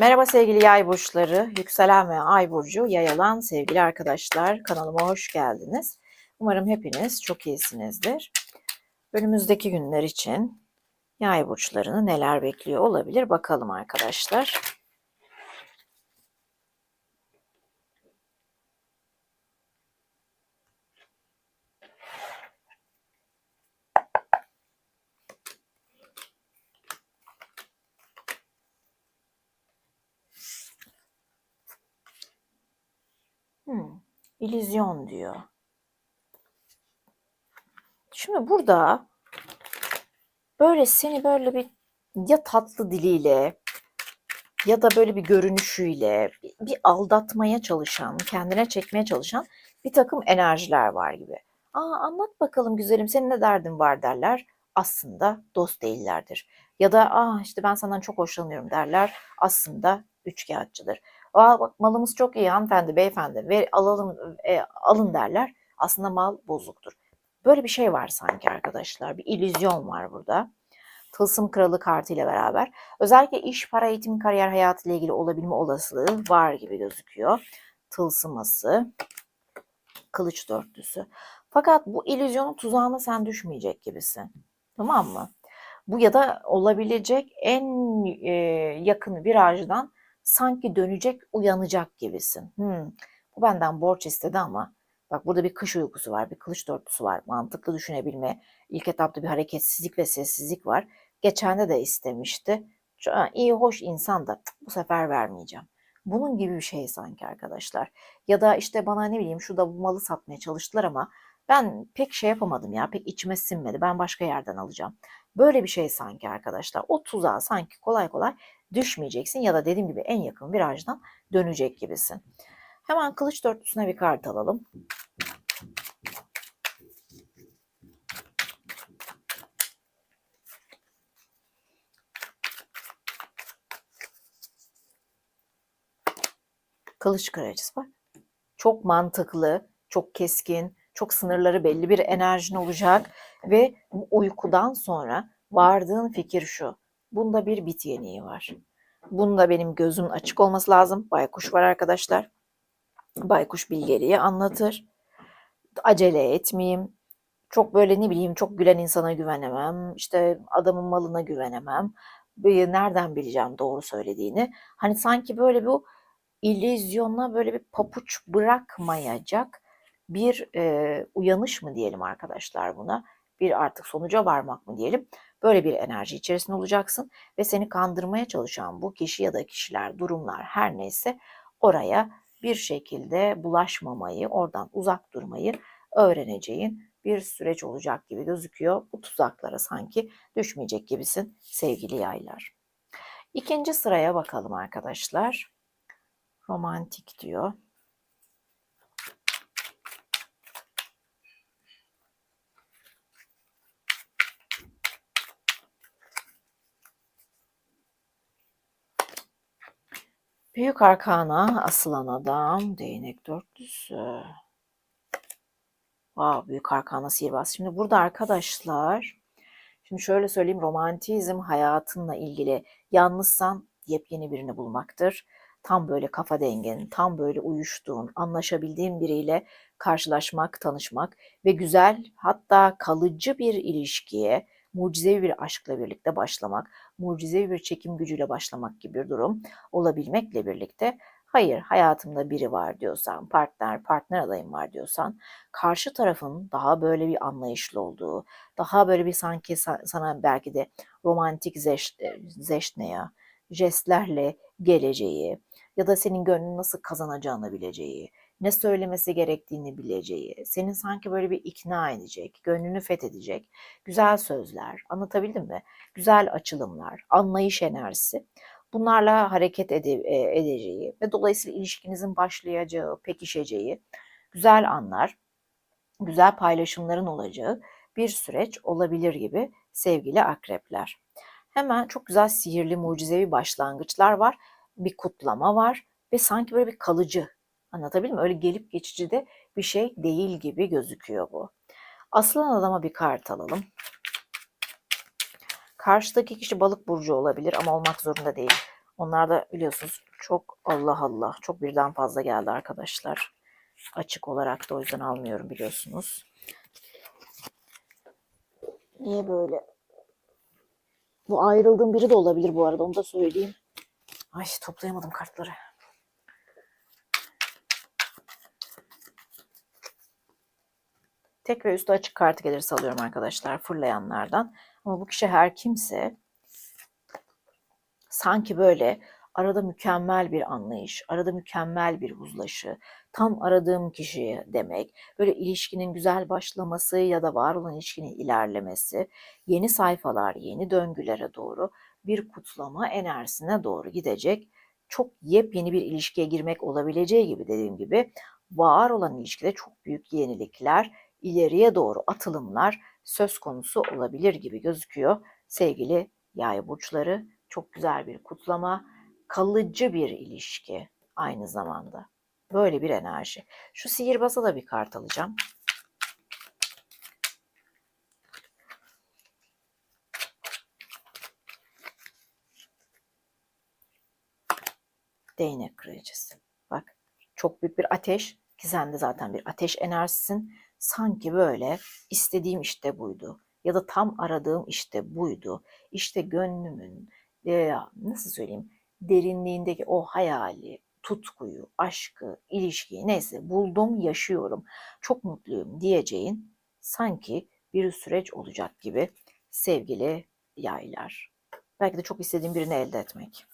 Merhaba sevgili yay burçları, yükselen ve ay burcu yayalan sevgili arkadaşlar. Kanalıma hoş geldiniz. Umarım hepiniz çok iyisinizdir. Önümüzdeki günler için yay burçlarını neler bekliyor olabilir bakalım arkadaşlar. Hmm, illüzyon diyor. Şimdi burada böyle seni böyle bir ya tatlı diliyle ya da böyle bir görünüşüyle bir, aldatmaya çalışan, kendine çekmeye çalışan bir takım enerjiler var gibi. Aa anlat bakalım güzelim senin ne derdin var derler. Aslında dost değillerdir. Ya da aa işte ben senden çok hoşlanıyorum derler. Aslında üçkağıtçıdır. Bak malımız çok iyi hanımefendi, beyefendi ver, alalım, e, alın derler. Aslında mal bozuktur. Böyle bir şey var sanki arkadaşlar. Bir illüzyon var burada. Tılsım kralı kartıyla beraber. Özellikle iş, para, eğitim, kariyer hayatı ile ilgili olabilme olasılığı var gibi gözüküyor. Tılsıması, kılıç dörtlüsü. Fakat bu illüzyonun tuzağına sen düşmeyecek gibisin. Tamam mı? Bu ya da olabilecek en e, yakın virajdan sanki dönecek, uyanacak gibisin. Hmm, bu benden borç istedi ama bak burada bir kış uykusu var, bir kılıç dörtlüsü var. Mantıklı düşünebilme, ilk etapta bir hareketsizlik ve sessizlik var. Geçende de istemişti. Şu, iyi hoş insan da bu sefer vermeyeceğim. Bunun gibi bir şey sanki arkadaşlar. Ya da işte bana ne bileyim şurada bu malı satmaya çalıştılar ama ben pek şey yapamadım ya, pek içime sinmedi. Ben başka yerden alacağım. Böyle bir şey sanki arkadaşlar. O tuzağa sanki kolay kolay düşmeyeceksin ya da dediğim gibi en yakın virajdan dönecek gibisin. Hemen kılıç dörtlüsüne bir kart alalım. Kılıç kraliçesi bak. Çok mantıklı, çok keskin, çok sınırları belli bir enerjin olacak ve uykudan sonra vardığın fikir şu. Bunda bir bit yeniği var. Bunda benim gözüm açık olması lazım. Baykuş var arkadaşlar. Baykuş bilgeliği anlatır. Acele etmeyeyim. Çok böyle ne bileyim çok gülen insana güvenemem. İşte adamın malına güvenemem. Nereden bileceğim doğru söylediğini. Hani sanki böyle bu illüzyona böyle bir papuç bırakmayacak bir e, uyanış mı diyelim arkadaşlar buna? Bir artık sonuca varmak mı diyelim? Böyle bir enerji içerisinde olacaksın ve seni kandırmaya çalışan bu kişi ya da kişiler, durumlar her neyse oraya bir şekilde bulaşmamayı, oradan uzak durmayı öğreneceğin bir süreç olacak gibi gözüküyor. Bu tuzaklara sanki düşmeyecek gibisin sevgili yaylar. İkinci sıraya bakalım arkadaşlar. Romantik diyor. Büyük arkana asılan adam, değnek dörtlüsü. Wow, büyük arkana sihirbaz. Şimdi burada arkadaşlar, şimdi şöyle söyleyeyim, romantizm hayatınla ilgili yalnızsan yepyeni birini bulmaktır. Tam böyle kafa dengenin, tam böyle uyuştuğun, anlaşabildiğin biriyle karşılaşmak, tanışmak ve güzel hatta kalıcı bir ilişkiye, mucizevi bir aşkla birlikte başlamak, mucizevi bir çekim gücüyle başlamak gibi bir durum olabilmekle birlikte hayır hayatımda biri var diyorsan, partner, partner adayım var diyorsan, karşı tarafın daha böyle bir anlayışlı olduğu, daha böyle bir sanki sana belki de romantik zeş, zeşneya, jestlerle geleceği ya da senin gönlünü nasıl kazanacağını bileceği, ne söylemesi gerektiğini bileceği, seni sanki böyle bir ikna edecek, gönlünü fethedecek güzel sözler, anlatabildim mi? Güzel açılımlar, anlayış enerjisi. Bunlarla hareket ede- e, edeceği ve dolayısıyla ilişkinizin başlayacağı, pekişeceği güzel anlar, güzel paylaşımların olacağı bir süreç olabilir gibi sevgili akrepler. Hemen çok güzel sihirli, mucizevi başlangıçlar var. Bir kutlama var ve sanki böyle bir kalıcı Anlatabildim mi? Öyle gelip geçici de bir şey değil gibi gözüküyor bu. Aslan adama bir kart alalım. Karşıdaki kişi balık burcu olabilir ama olmak zorunda değil. Onlar da biliyorsunuz çok Allah Allah çok birden fazla geldi arkadaşlar. Açık olarak da o yüzden almıyorum biliyorsunuz. Niye böyle? Bu ayrıldığım biri de olabilir bu arada onu da söyleyeyim. Ay toplayamadım kartları. Tek ve üstü açık kartı gelirse alıyorum arkadaşlar fırlayanlardan. Ama bu kişi her kimse sanki böyle arada mükemmel bir anlayış, arada mükemmel bir uzlaşı, tam aradığım kişiye demek, böyle ilişkinin güzel başlaması ya da var olan ilişkinin ilerlemesi, yeni sayfalar, yeni döngülere doğru bir kutlama enerjisine doğru gidecek. Çok yepyeni bir ilişkiye girmek olabileceği gibi dediğim gibi var olan ilişkide çok büyük yenilikler, ileriye doğru atılımlar söz konusu olabilir gibi gözüküyor. Sevgili yay burçları çok güzel bir kutlama, kalıcı bir ilişki aynı zamanda. Böyle bir enerji. Şu sihirbaza da bir kart alacağım. Değnek kraliçesi. Bak çok büyük bir ateş ki sen de zaten bir ateş enerjisin. Sanki böyle istediğim işte buydu ya da tam aradığım işte buydu. İşte gönlümün e, nasıl söyleyeyim derinliğindeki o hayali, tutkuyu, aşkı, ilişkiyi neyse buldum, yaşıyorum. Çok mutluyum diyeceğin sanki bir süreç olacak gibi sevgili yaylar. Belki de çok istediğim birini elde etmek.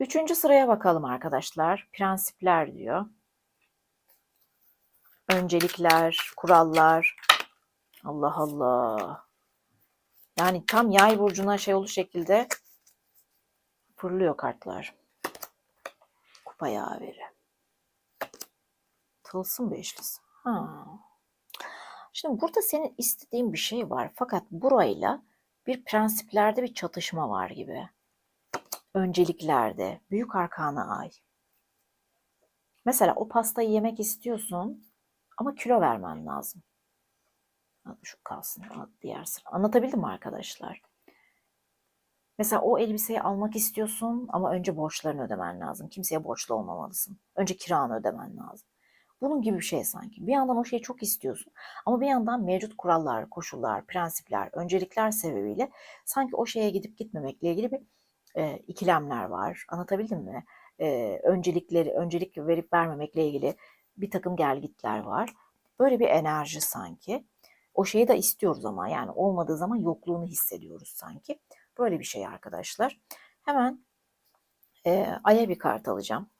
Üçüncü sıraya bakalım arkadaşlar. Prensipler diyor. Öncelikler, kurallar. Allah Allah. Yani tam yay burcuna şey olur şekilde fırlıyor kartlar. Kupa yaveri. Tılsım beşlisi. Ha. Şimdi burada senin istediğin bir şey var. Fakat burayla bir prensiplerde bir çatışma var gibi. Önceliklerde. Büyük arkana ay. Mesela o pastayı yemek istiyorsun ama kilo vermen lazım. Şu kalsın diğer sıra. Anlatabildim mi arkadaşlar? Mesela o elbiseyi almak istiyorsun ama önce borçlarını ödemen lazım. Kimseye borçlu olmamalısın. Önce kiranı ödemen lazım. Bunun gibi bir şey sanki. Bir yandan o şeyi çok istiyorsun ama bir yandan mevcut kurallar, koşullar, prensipler, öncelikler sebebiyle sanki o şeye gidip gitmemekle ilgili bir e, ikilemler var. Anlatabildim mi? E, öncelikleri, öncelik verip vermemekle ilgili bir takım gelgitler var. Böyle bir enerji sanki. O şeyi de istiyoruz ama yani olmadığı zaman yokluğunu hissediyoruz sanki. Böyle bir şey arkadaşlar. Hemen e, Ay'a bir kart alacağım.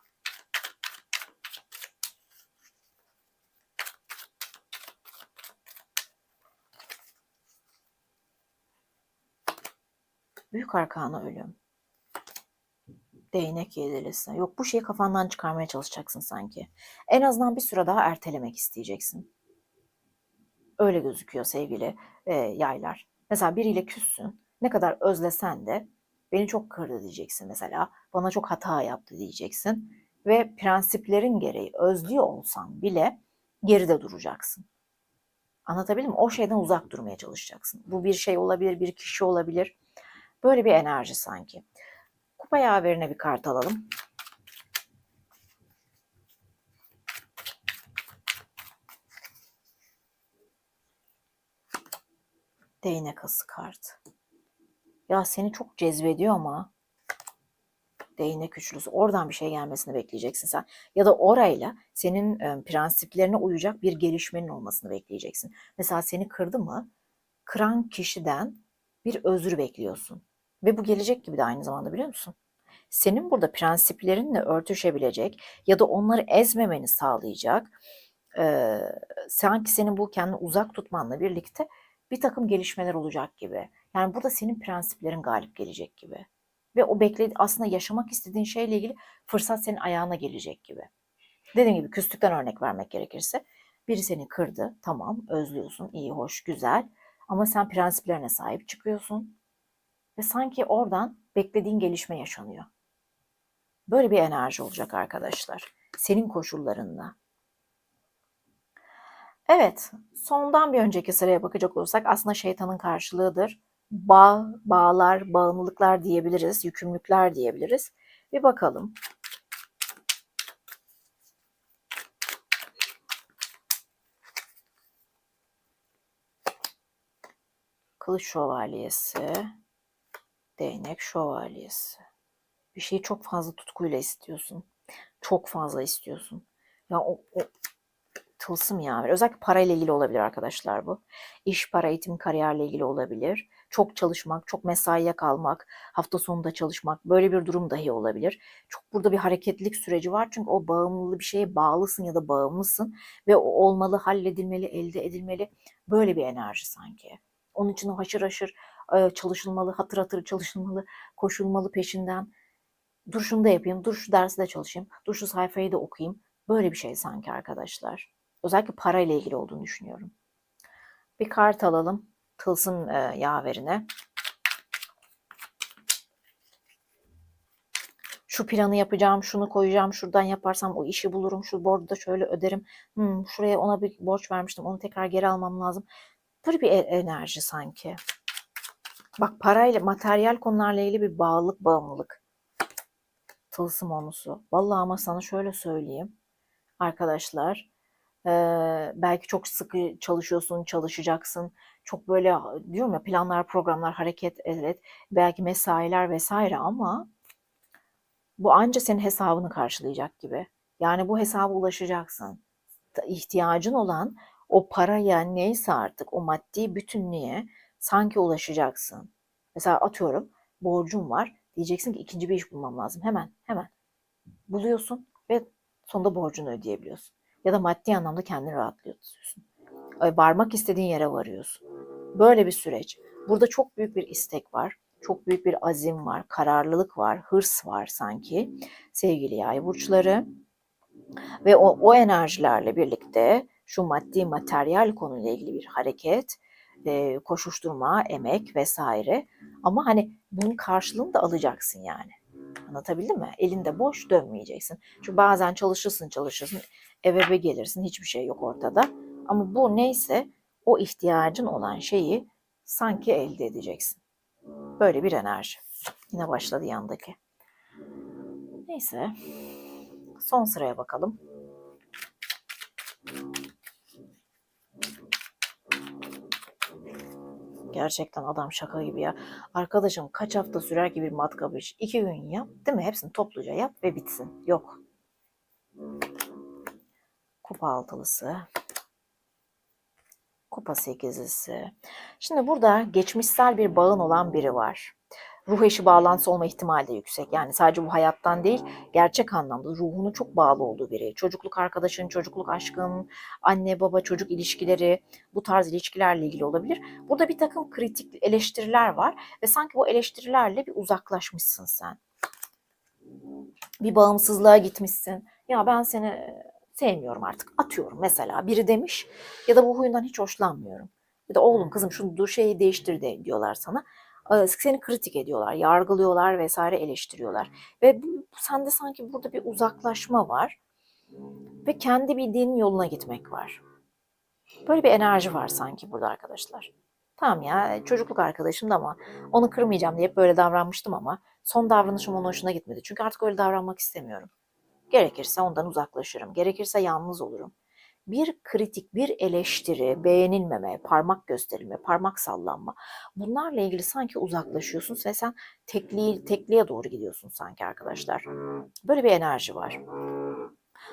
Büyük arkana ölüm. Değnek yedilisi. Yok bu şeyi kafandan çıkarmaya çalışacaksın sanki. En azından bir süre daha ertelemek isteyeceksin. Öyle gözüküyor sevgili e, yaylar. Mesela biriyle küssün. Ne kadar özlesen de beni çok kırdı diyeceksin mesela. Bana çok hata yaptı diyeceksin. Ve prensiplerin gereği özlüyor olsan bile geride duracaksın. Anlatabildim mi? O şeyden uzak durmaya çalışacaksın. Bu bir şey olabilir, bir kişi olabilir. Böyle bir enerji sanki. Kupa yaverine bir kart alalım. Değnek ası kart. Ya seni çok cezbediyor ama değnek üçlüsü. Oradan bir şey gelmesini bekleyeceksin sen. Ya da orayla senin e, prensiplerine uyacak bir gelişmenin olmasını bekleyeceksin. Mesela seni kırdı mı? Kıran kişiden bir özür bekliyorsun. Ve bu gelecek gibi de aynı zamanda biliyor musun? Senin burada prensiplerinle örtüşebilecek ya da onları ezmemeni sağlayacak e, sanki senin bu kendini uzak tutmanla birlikte bir takım gelişmeler olacak gibi. Yani burada senin prensiplerin galip gelecek gibi. Ve o bekledi aslında yaşamak istediğin şeyle ilgili fırsat senin ayağına gelecek gibi. Dediğim gibi küslükten örnek vermek gerekirse biri seni kırdı. Tamam özlüyorsun iyi hoş güzel ama sen prensiplerine sahip çıkıyorsun. Ve sanki oradan beklediğin gelişme yaşanıyor. Böyle bir enerji olacak arkadaşlar. Senin koşullarınla. Evet, sondan bir önceki sıraya bakacak olursak aslında şeytanın karşılığıdır. bağ, bağlar, bağımlılıklar diyebiliriz, yükümlülükler diyebiliriz. Bir bakalım. Kılıç şövalyesi, değnek şövalyesi. Bir şeyi çok fazla tutkuyla istiyorsun. Çok fazla istiyorsun. Ya o, o tılsım ya. Özellikle parayla ilgili olabilir arkadaşlar bu. İş, para, eğitim, kariyerle ilgili olabilir. Çok çalışmak, çok mesaiye kalmak, hafta sonunda çalışmak böyle bir durum dahi olabilir. Çok burada bir hareketlilik süreci var çünkü o bağımlı bir şeye bağlısın ya da bağımlısın ve o olmalı, halledilmeli, elde edilmeli. Böyle bir enerji sanki. Onun için o haşır haşır çalışılmalı, hatır hatır çalışılmalı, koşulmalı peşinden. Dur şunu da yapayım, dur şu dersi de çalışayım, dur şu sayfayı da okuyayım. Böyle bir şey sanki arkadaşlar. Özellikle parayla ilgili olduğunu düşünüyorum. Bir kart alalım tılsım yaverine. Şu planı yapacağım, şunu koyacağım, şuradan yaparsam o işi bulurum, şu borcu da şöyle öderim. Hmm, şuraya ona bir borç vermiştim, onu tekrar geri almam lazım. Böyle bir e- enerji sanki. Bak parayla, materyal konularla ilgili bir bağlılık, bağımlılık. Tılsım onusu. Vallahi ama sana şöyle söyleyeyim. Arkadaşlar, eee, belki çok sıkı çalışıyorsun, çalışacaksın. Çok böyle diyorum ya planlar, programlar, hareket, evet. Belki mesailer vesaire ama bu anca senin hesabını karşılayacak gibi. Yani bu hesaba ulaşacaksın. İhtiyacın olan o paraya neyse artık o maddi bütünlüğe sanki ulaşacaksın. Mesela atıyorum borcum var. Diyeceksin ki ikinci bir iş bulmam lazım. Hemen hemen buluyorsun ve sonunda borcunu ödeyebiliyorsun. Ya da maddi anlamda kendini rahatlıyorsun. Varmak istediğin yere varıyorsun. Böyle bir süreç. Burada çok büyük bir istek var. Çok büyük bir azim var, kararlılık var, hırs var sanki sevgili yay burçları. Ve o, o enerjilerle birlikte şu maddi materyal konuyla ilgili bir hareket, e, koşuşturma, emek vesaire. Ama hani bunun karşılığını da alacaksın yani. Anlatabildim mi? Elinde boş dönmeyeceksin. Çünkü bazen çalışırsın çalışırsın eve bir gelirsin hiçbir şey yok ortada. Ama bu neyse o ihtiyacın olan şeyi sanki elde edeceksin. Böyle bir enerji. Yine başladı yandaki. Neyse. Son sıraya bakalım. Gerçekten adam şaka gibi ya. Arkadaşım kaç hafta sürer ki bir matkap iş? İki gün yap değil mi? Hepsini topluca yap ve bitsin. Yok. Kupa altılısı. Kupa sekizlisi. Şimdi burada geçmişsel bir bağın olan biri var. Ruh eşi bağlantısı olma ihtimali de yüksek. Yani sadece bu hayattan değil, gerçek anlamda ruhunun çok bağlı olduğu biri. Çocukluk arkadaşın, çocukluk aşkın, anne baba çocuk ilişkileri, bu tarz ilişkilerle ilgili olabilir. Burada bir takım kritik eleştiriler var ve sanki bu eleştirilerle bir uzaklaşmışsın sen. Bir bağımsızlığa gitmişsin. Ya ben seni sevmiyorum artık. Atıyorum mesela biri demiş ya da bu huyundan hiç hoşlanmıyorum. Ya da oğlum kızım şunu şeyi değiştir de diyorlar sana. Seni kritik ediyorlar, yargılıyorlar vesaire eleştiriyorlar. Ve bu, sende sanki burada bir uzaklaşma var. Ve kendi bildiğin yoluna gitmek var. Böyle bir enerji var sanki burada arkadaşlar. Tamam ya çocukluk arkadaşım da ama onu kırmayacağım diye hep böyle davranmıştım ama son davranışım onun hoşuna gitmedi. Çünkü artık öyle davranmak istemiyorum. Gerekirse ondan uzaklaşırım. Gerekirse yalnız olurum. Bir kritik, bir eleştiri, beğenilmeme, parmak gösterilme, parmak sallanma. Bunlarla ilgili sanki uzaklaşıyorsun ve sen tekliğe, tekliğe doğru gidiyorsun sanki arkadaşlar. Böyle bir enerji var.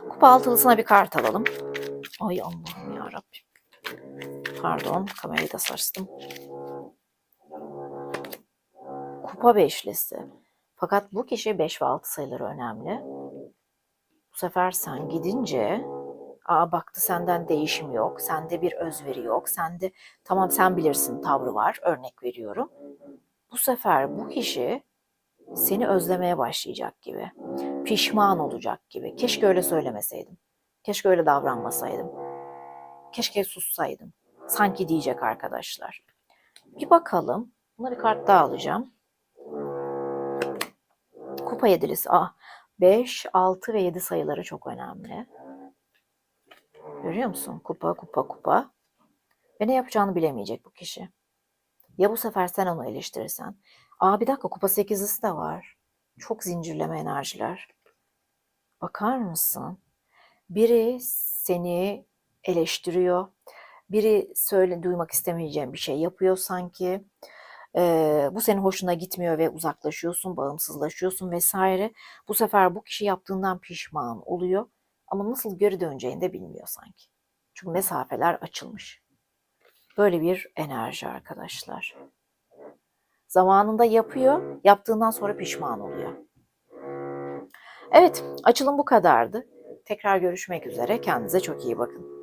Kupa altılısına bir kart alalım. Ay Allah'ım ya Pardon, kamerayı da sarstım. Kupa beşlisi. Fakat bu kişi 5 ve 6 sayıları önemli. Bu sefer sen gidince aa baktı senden değişim yok, sende bir özveri yok, sende tamam sen bilirsin tavrı var, örnek veriyorum. Bu sefer bu kişi seni özlemeye başlayacak gibi, pişman olacak gibi. Keşke öyle söylemeseydim, keşke öyle davranmasaydım, keşke sussaydım. Sanki diyecek arkadaşlar. Bir bakalım, buna bir kart daha alacağım. Kupa yedilisi, ah 5, 6 ve 7 sayıları çok önemli. Görüyor musun? Kupa, kupa, kupa. Ve ne yapacağını bilemeyecek bu kişi. Ya bu sefer sen onu eleştirirsen. Aa bir dakika kupa sekizlisi de var. Çok zincirleme enerjiler. Bakar mısın? Biri seni eleştiriyor. Biri söyle duymak istemeyeceğin bir şey yapıyor sanki. Ee, bu senin hoşuna gitmiyor ve uzaklaşıyorsun, bağımsızlaşıyorsun vesaire. Bu sefer bu kişi yaptığından pişman oluyor ama nasıl geri döneceğini de bilmiyor sanki. Çünkü mesafeler açılmış. Böyle bir enerji arkadaşlar. Zamanında yapıyor, yaptığından sonra pişman oluyor. Evet, açılım bu kadardı. Tekrar görüşmek üzere. Kendinize çok iyi bakın.